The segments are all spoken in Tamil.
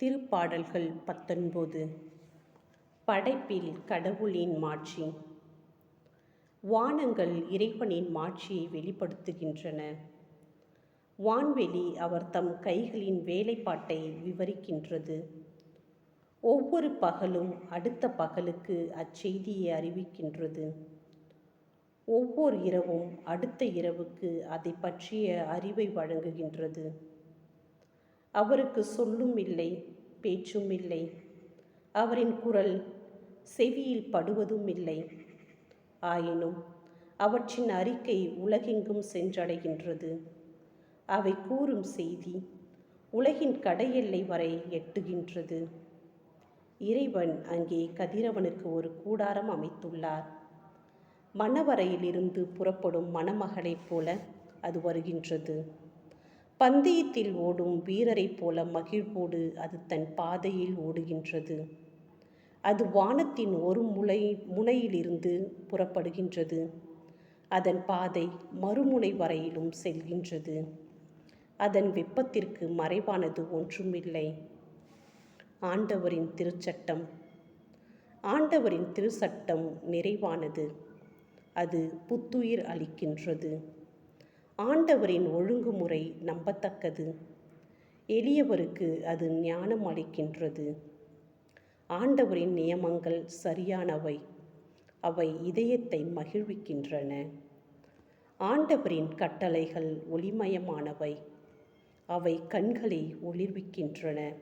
திருப்பாடல்கள் பத்தொன்பது. படைப்பில் கடவுளின் மாட்சி. வானங்கள் இறைவனின் மாட்சியை வெளிப்படுத்துகின்றன. வான்வெளி அவர் தம் கைகளின் வேலைப்பாட்டை விவரிக்கின்றது. ஒவ்வொரு பகலும் அடுத்த பகலுக்கு அச்செய்தியை அறிவிக்கின்றது. ஒவ்வொரு இரவும் அடுத்த இரவுக்கு அதை பற்றிய அறிவை வழங்குகின்றது. அவருக்கு சொல்லும் இல்லை பேச்சும் இல்லை. அவரின் குரல் செவியில் படுவதும் இல்லை. ஆயினும் அவற்றின் அறிக்கை உலகெங்கும் சென்றடைகின்றது. அவை கூறும் செய்தி உலகின் கடையெல்லை வரை எட்டுகின்றது. இறைவன் அங்கே கதிரவனுக்கு ஒரு கூடாரம் அமைத்துள்ளார். மணவரையிலிருந்து புறப்படும் மணமகளைப் போல அது வருகின்றது. பந்தயத்தில் ஓடும் வீரரைப் போல மகிழ்வோடு அது தன் பாதையில் ஓடுகின்றது. அது வானத்தின் ஒரு முளை முனையிலிருந்து புறப்படுகின்றது. அதன் பாதை மறுமுனை வரையிலும் செல்கின்றது. அதன் வெப்பத்திற்கு மறைவானது ஒன்றுமில்லை. ஆண்டவரின் திருச்சட்டம். ஆண்டவரின் திருச்சட்டம் நிறைவானது. அது புத்துயிர் அளிக்கின்றது. ஆண்டவரின் ஒழுங்குமுறை நம்பத்தக்கது. எளியவருக்கு அது ஞானம் அளிக்கின்றது. ஆண்டவரின் நியமங்கள் சரியானவை. அவை இதயத்தை மகிழ்விக்கின்றன. ஆண்டவரின் கட்டளைகள் ஒளிமயமானவை. அவை கண்களை ஒளிர்விக்கின்றன.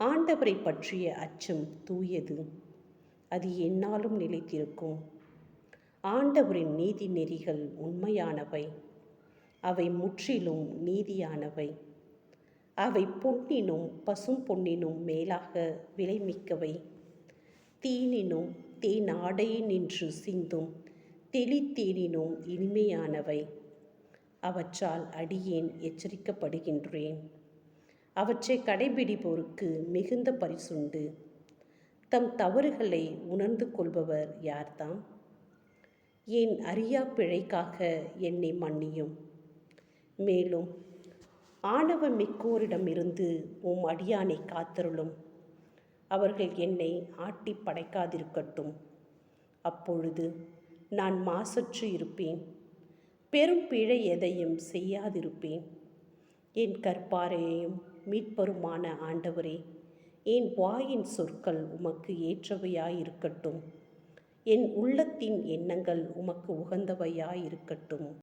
ஆண்டவரை பற்றிய அச்சம் தூயது. அது என்னாலும் நிலைத்திருக்கும். ஆண்டவரின் நீதி நெறிகள் உண்மையானவை. அவை முற்றிலும் நீதியானவை. அவை பொன்னினும் பசும் பொன்னினும் மேலாக விலைமிக்கவை. தீனினும் தேன் நின்று சிந்தும் தெளித்தேனினும் இனிமையானவை. அவற்றால் அடியேன் எச்சரிக்கப்படுகின்றேன். அவற்றை கடைபிடிப்போருக்கு மிகுந்த பரிசுண்டு. தம் தவறுகளை உணர்ந்து கொள்பவர் யார்தாம்? என் அறியா பிழைக்காக என்னை மன்னியும்? மேலும் ஆணவம் மிக்கோரிடமிருந்து உம் அடியானை காத்தருளும். அவர்கள் என்னை ஆட்டி படைக்காதிருக்கட்டும். அப்பொழுது நான் மாசற்று இருப்பேன். பெரும் பிழை எதையும் செய்யாதிருப்பேன். என் கற்பாரையையும் மீட்பருமான ஆண்டவரே என் வாயின் சொற்கள் உமக்கு ஏற்றவையாயிருக்கட்டும். என் உள்ளத்தின் எண்ணங்கள் உமக்கு உகந்தவையாயிருக்கட்டும்.